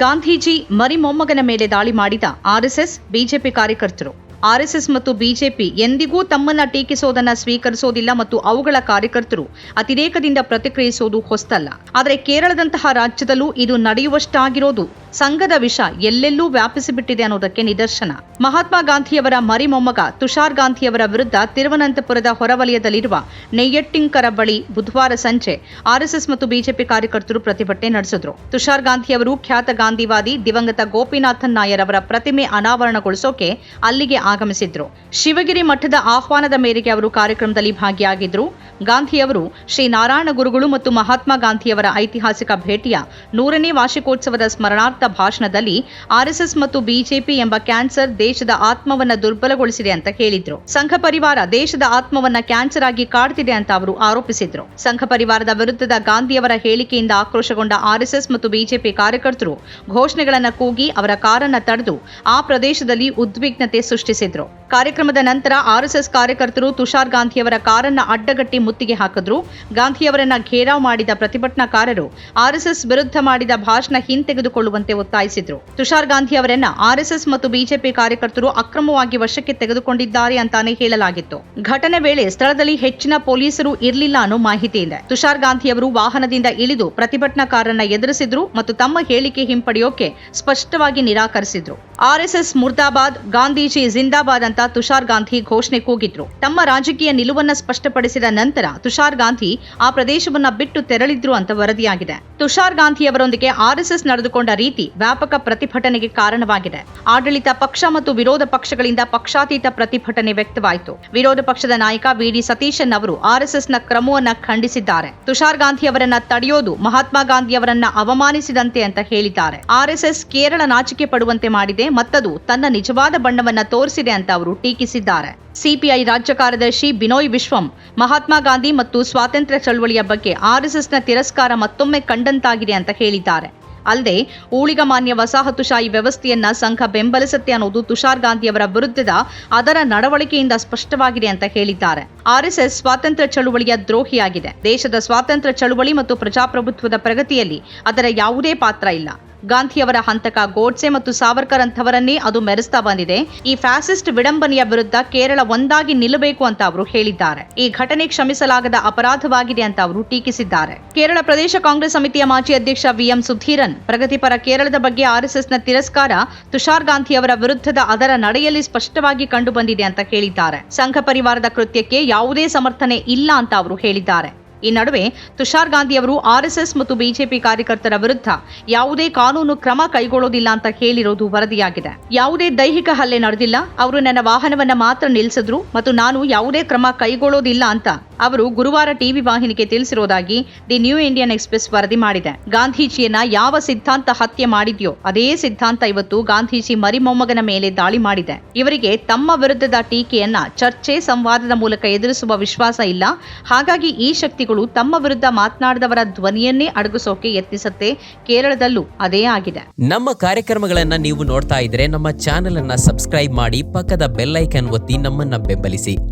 ಗಾಂಧೀಜಿ ಮರಿ ಮೊಮ್ಮಗನ ಮೇಲೆ ದಾಳಿ ಮಾಡಿದ ಆರ್ಎಸ್ಎಸ್ ಬಿಜೆಪಿ ಕಾರ್ಯಕರ್ತರು. ಆರ್ಎಸ್ಎಸ್ ಮತ್ತು ಬಿಜೆಪಿ ಎಂದಿಗೂ ತಮ್ಮನ್ನ ಟೀಕಿಸೋದನ್ನ ಸ್ವೀಕರಿಸೋದಿಲ್ಲ ಮತ್ತು ಅವುಗಳ ಕಾರ್ಯಕರ್ತರು ಅತಿರೇಕದಿಂದ ಪ್ರತಿಕ್ರಿಯಿಸೋದು ಹೊಸ್ತಲ್ಲ. ಆದರೆ ಕೇರಳದಂತಹ ರಾಜ್ಯದಲ್ಲೂ ಇದು ನಡೆಯುವಷ್ಟಾಗಿರೋದು ಸಂಘದ ವಿಷ ಎಲ್ಲೆಲ್ಲೂ ವ್ಯಾಪಿಸಿಬಿಟ್ಟಿದೆ ಅನ್ನೋದಕ್ಕೆ ನಿದರ್ಶನ. ಮಹಾತ್ಮ ಗಾಂಧಿಯವರ ಮರಿ ಮೊಮ್ಮಗ ತುಷಾರ್ ಗಾಂಧಿಯವರ ವಿರುದ್ಧ ತಿರುವನಂತಪುರದ ಹೊರವಲಯದಲ್ಲಿರುವ ನೆಯ್ಯಟ್ಟಿಂಕರ ಬಳಿ ಬುಧವಾರ ಸಂಜೆ ಆರ್ಎಸ್ಎಸ್ ಮತ್ತು ಬಿಜೆಪಿ ಕಾರ್ಯಕರ್ತರು ಪ್ರತಿಭಟನೆ ನಡೆಸಿದ್ರು. ತುಷಾರ್ ಗಾಂಧಿಯವರು ಖ್ಯಾತ ಗಾಂಧಿವಾದಿ ದಿವಂಗತ ಗೋಪಿನಾಥನ್ ನಾಯರ್ ಅವರ ಪ್ರತಿಮೆ ಅನಾವರಣಗೊಳಿಸೋಕೆ ಅಲ್ಲಿಗೆ ಆಗಮಿಸಿದ್ರು. ಶಿವಗಿರಿ ಮಠದ ಆಹ್ವಾನದ ಮೇರೆಗೆ ಅವರು ಕಾರ್ಯಕ್ರಮದಲ್ಲಿ ಭಾಗಿಯಾಗಿದ್ರು. ಗಾಂಧಿಯವರು ಶ್ರೀ ನಾರಾಯಣ ಗುರುಗಳು ಮತ್ತು ಮಹಾತ್ಮ ಗಾಂಧಿಯವರ ಐತಿಹಾಸಿಕ ಭೇಟಿಯ ನೂರನೇ ವಾರ್ಷಿಕೋತ್ಸವದ ಸ್ಮರಣಾರ್ಥ ಭಾಷಣದಲ್ಲಿ ಆರ್ಎಸ್ಎಸ್ ಮತ್ತು ಬಿಜೆಪಿ ಎಂಬ ಕ್ಯಾನ್ಸರ್ ದೇಶದ ಆತ್ಮವನ್ನ ದುರ್ಬಲಗೊಳಿಸಿದೆ ಅಂತ ಹೇಳಿದ್ರು. ಸಂಘ ಪರಿವಾರ ದೇಶದ ಆತ್ಮವನ್ನ ಕ್ಯಾನ್ಸರ್ ಆಗಿ ಕಾಡ್ತಿದೆ ಅಂತ ಅವರು ಆರೋಪಿಸಿದ್ರು. ಸಂಘ ಪರಿವಾರದ ವಿರುದ್ಧದ ಗಾಂಧಿಯವರ ಹೇಳಿಕೆಯಿಂದ ಆಕ್ರೋಶಗೊಂಡ ಆರ್ಎಸ್ಎಸ್ ಮತ್ತು ಬಿಜೆಪಿ ಕಾರ್ಯಕರ್ತರು ಘೋಷಣೆಗಳನ್ನು ಕೂಗಿ ಅವರ ಕಾರನ್ನ ತಡೆದು ಆ ಪ್ರದೇಶದಲ್ಲಿ ಉದ್ವಿಗ್ನತೆ ಸೃಷ್ಟಿಸಿದ್ರು. ಕಾರ್ಯಕ್ರಮದ ನಂತರ ಆರ್ಎಸ್ಎಸ್ ಕಾರ್ಯಕರ್ತರು ತುಷಾರ್ ಗಾಂಧಿಯವರ ಕಾರನ್ನ ಅಡ್ಡಗಟ್ಟಿ ಮುತ್ತಿಗೆ ಹಾಕಿದ್ರು. ಗಾಂಧಿಯವರನ್ನ ಘೇರಾವ್ ಮಾಡಿದ ಪ್ರತಿಭಟನಾಕಾರರು ಆರ್ಎಸ್ಎಸ್ ವಿರುದ್ಧ ಮಾಡಿದ ಭಾಷಣ ಹಿಂತೆಗೆದುಕೊಳ್ಳುವಂತೆ ಒತ್ತಾಯಿಸಿದ್ರು. ತುಷಾರ್ ಗಾಂಧಿ ಅವರನ್ನ ಆರ್ಎಸ್ಎಸ್ ಮತ್ತು ಬಿಜೆಪಿ ಕಾರ್ಯಕರ್ತರು ಅಕ್ರಮವಾಗಿ ವಶಕ್ಕೆ ತೆಗೆದುಕೊಂಡಿದ್ದಾರೆ ಅಂತಾನೆ ಹೇಳಲಾಗಿತ್ತು. ಘಟನೆ ವೇಳೆ ಸ್ಥಳದಲ್ಲಿ ಹೆಚ್ಚಿನ ಪೊಲೀಸರು ಇರಲಿಲ್ಲ ಅನ್ನೋ ಮಾಹಿತಿ ಇದೆ. ತುಷಾರ್ ಗಾಂಧಿಯವರು ವಾಹನದಿಂದ ಇಳಿದು ಪ್ರತಿಭಟನಾಕಾರರನ್ನ ಎದುರಿಸಿದ್ರು ಮತ್ತು ತಮ್ಮ ಹೇಳಿಕೆ ಹಿಂಪಡೆಯೋಕೆ ಸ್ಪಷ್ಟವಾಗಿ ನಿರಾಕರಿಸಿದ್ರು. ಆರ್ಎಸ್ಎಸ್ ಮುರ್ದಾಬಾದ್, ಗಾಂಧೀಜಿ ಜಿಂದಾಬಾದ್ ಅಂತ ತುಷಾರ್ ಗಾಂಧಿ ಘೋಷಣೆ ಕೂಗಿದ್ರು. ತಮ್ಮ ರಾಜಕೀಯ ನಿಲುವನ್ನ ಸ್ಪಷ್ಟಪಡಿಸಿದ ನಂತರ ತುಷಾರ್ ಗಾಂಧಿ ಆ ಪ್ರದೇಶವನ್ನ ಬಿಟ್ಟು ತೆರಳಿದ್ರು ಅಂತ ವರದಿಯಾಗಿದೆ. ತುಷಾರ್ ಗಾಂಧಿಯವರೊಂದಿಗೆ ಆರ್ಎಸ್ಎಸ್ ನಡೆದುಕೊಂಡ ರೀತಿ ವ್ಯಾಪಕ ಪ್ರತಿಭಟನೆಗೆ ಕಾರಣವಾಗಿದೆ. ಆಡಳಿತ ಪಕ್ಷ ಮತ್ತು ವಿರೋಧ ಪಕ್ಷಗಳಿಂದ ಪಕ್ಷಾತೀತ ಪ್ರತಿಭಟನೆ ವ್ಯಕ್ತವಾಯಿತು. ವಿರೋಧ ಪಕ್ಷದ ನಾಯಕ ವಿಡಿ ಸತೀಶನ್ ಅವರು ಆರ್ಎಸ್ಎಸ್ನ ಕ್ರಮವನ್ನ ಖಂಡಿಸಿದ್ದಾರೆ. ತುಷಾರ್ ಗಾಂಧಿ ಅವರನ್ನ ತಡೆಯೋದು ಮಹಾತ್ಮ ಗಾಂಧಿ ಅವರನ್ನ ಅವಮಾನಿಸಿದಂತೆ ಅಂತ ಹೇಳಿದ್ದಾರೆ. ಆರ್ಎಸ್ಎಸ್ ಕೇರಳ ನಾಚಿಕೆ ಪಡುವಂತೆ ಮಾಡಿದೆ, ಮತ್ತದು ತನ್ನ ನಿಜವಾದ ಬಣ್ಣವನ್ನ ತೋರಿಸಿದೆ ಅಂತ ಅವರು ಟೀಕಿಸಿದ್ದಾರೆ. ಸಿಪಿಐ ರಾಜ್ಯ ಕಾರ್ಯದರ್ಶಿ ಬಿನೋಯ್ ವಿಶ್ವಂ, ಮಹಾತ್ಮ ಗಾಂಧಿ ಮತ್ತು ಸ್ವಾತಂತ್ರ್ಯ ಚಳವಳಿಯ ಬಗ್ಗೆ ಆರ್ಎಸ್ಎಸ್ನ ತಿರಸ್ಕಾರ ಮತ್ತೊಮ್ಮೆ ಕಂಡಂತಾಗಿದೆ ಅಂತ ಹೇಳಿದ್ದಾರೆ. ಅಲ್ಲದೆ ಊಳಿಗಮಾನ್ಯ ವಸಾಹತುಶಾಹಿ ವ್ಯವಸ್ಥೆಯನ್ನ ಸಂಘ ಬೆಂಬಲಿಸುತ್ತೆ ಅನ್ನೋದು ತುಷಾರ್ ಗಾಂಧಿಯವರ ವಿರುದ್ಧದ ಅದರ ನಡವಳಿಕೆಯಿಂದ ಸ್ಪಷ್ಟವಾಗಿದೆ ಅಂತ ಹೇಳಿದ್ದಾರೆ. ಆರ್ಎಸ್ಎಸ್ ಸ್ವಾತಂತ್ರ್ಯ ಚಳುವಳಿಯ ದ್ರೋಹಿಯಾಗಿದೆ. ದೇಶದ ಸ್ವಾತಂತ್ರ್ಯ ಚಳುವಳಿ ಮತ್ತು ಪ್ರಜಾಪ್ರಭುತ್ವದ ಪ್ರಗತಿಯಲ್ಲಿ ಅದರ ಯಾವುದೇ ಪಾತ್ರ ಇಲ್ಲ. ಗಾಂಧಿಯವರ ಹಂತಕ ಗೋಡ್ಸೆ ಮತ್ತು ಸಾವರ್ಕರ್ ಅಂಥವರನ್ನೇ ಅದು ಮೆರೆಸ್ತಾ ಬಂದಿದೆ. ಈ ಫ್ಯಾಸಿಸ್ಟ್ ವಿಡಂಬನೆಯ ವಿರುದ್ಧ ಕೇರಳ ಒಂದಾಗಿ ನಿಲ್ಲಬೇಕು ಅಂತ ಅವರು ಹೇಳಿದ್ದಾರೆ. ಈ ಘಟನೆ ಕ್ಷಮಿಸಲಾಗದ ಅಪರಾಧವಾಗಿದೆ ಅಂತ ಅವರು ಟೀಕಿಸಿದ್ದಾರೆ. ಕೇರಳ ಪ್ರದೇಶ ಕಾಂಗ್ರೆಸ್ ಸಮಿತಿಯ ಮಾಜಿ ಅಧ್ಯಕ್ಷ ವಿಎಂ ಸುಧೀರನ್, ಪ್ರಗತಿಪರ ಕೇರಳದ ಬಗ್ಗೆ ಆರ್ಎಸ್ಎಸ್ನ ತಿರಸ್ಕಾರ ತುಷಾರ್ ಗಾಂಧಿಯವರ ವಿರುದ್ಧದ ಅದರ ನಡೆಯಲ್ಲಿ ಸ್ಪಷ್ಟವಾಗಿ ಕಂಡು ಬಂದಿದೆ ಅಂತ ಹೇಳಿದ್ದಾರೆ. ಸಂಘ ಪರಿವಾರದ ಕೃತ್ಯಕ್ಕೆ ಯಾವುದೇ ಸಮರ್ಥನೆ ಇಲ್ಲ ಅಂತ ಅವರು ಹೇಳಿದ್ದಾರೆ. ಈ ನಡುವೆ ತುಷಾರ್ ಗಾಂಧಿ ಅವರು ಆರ್ಎಸ್ಎಸ್ ಮತ್ತು ಬಿಜೆಪಿ ಕಾರ್ಯಕರ್ತರ ವಿರುದ್ಧ ಯಾವುದೇ ಕಾನೂನು ಕ್ರಮ ಕೈಗೊಳ್ಳೋದಿಲ್ಲ ಅಂತ ಹೇಳಿರೋದು ವರದಿಯಾಗಿದೆ. ಯಾವುದೇ ದೈಹಿಕ ಹಲ್ಲೆ ನಡೆದಿಲ್ಲ. ಅವರು ನನ್ನ ವಾಹನವನ್ನ ಮಾತ್ರ ನಿಲ್ಲಿಸಿದ್ರು ಮತ್ತು ನಾನು ಯಾವುದೇ ಕ್ರಮ ಕೈಗೊಳ್ಳೋದಿಲ್ಲ ಅಂತ ಅವರು ಗುರುವಾರ ಟಿವಿ ವಾಹಿನಿಗೆ ತಿಳಿಸಿರುವುದಾಗಿ ದಿ ನ್ಯೂ ಇಂಡಿಯನ್ ಎಕ್ಸ್ಪ್ರೆಸ್ ವರದಿ ಮಾಡಿದೆ. ಗಾಂಧೀಜಿಯನ್ನ ಯಾವ ಸಿದ್ಧಾಂತ ಹತ್ಯೆ ಮಾಡಿದ್ಯೋ ಅದೇ ಸಿದ್ಧಾಂತ ಇವತ್ತು ಗಾಂಧೀಜಿ ಮರಿಮೊಮ್ಮಗನ ಮೇಲೆ ದಾಳಿ ಮಾಡಿದೆ. ಇವರಿಗೆ ತಮ್ಮ ವಿರುದ್ಧದ ಟೀಕೆಯನ್ನ ಚರ್ಚೆ ಸಂವಾದದ ಮೂಲಕ ಎದುರಿಸುವ ವಿಶ್ವಾಸ ಇಲ್ಲ. ಹಾಗಾಗಿ ಈ ಶಕ್ತಿಗಳು ತಮ್ಮ ವಿರುದ್ಧ ಮಾತನಾಡಿದವರ ಧ್ವನಿಯನ್ನೇ ಅಡಗಿಸೋಕೆ ಯತ್ನಿಸುತ್ತೆ. ಕೇರಳದಲ್ಲೂ ಅದೇ ಆಗಿದೆ. ನಮ್ಮ ಕಾರ್ಯಕ್ರಮಗಳನ್ನ ನೀವು ನೋಡ್ತಾ ಇದ್ರೆ ನಮ್ಮ ಚಾನೆಲ್ ಅನ್ನ ಸಬ್ಸ್ಕ್ರೈಬ್ ಮಾಡಿ ಪಕ್ಕದ ಬೆಲ್ಲೈಕನ್ ಒತ್ತಿ ನಮ್ಮನ್ನ ಬೆಂಬಲಿಸಿ.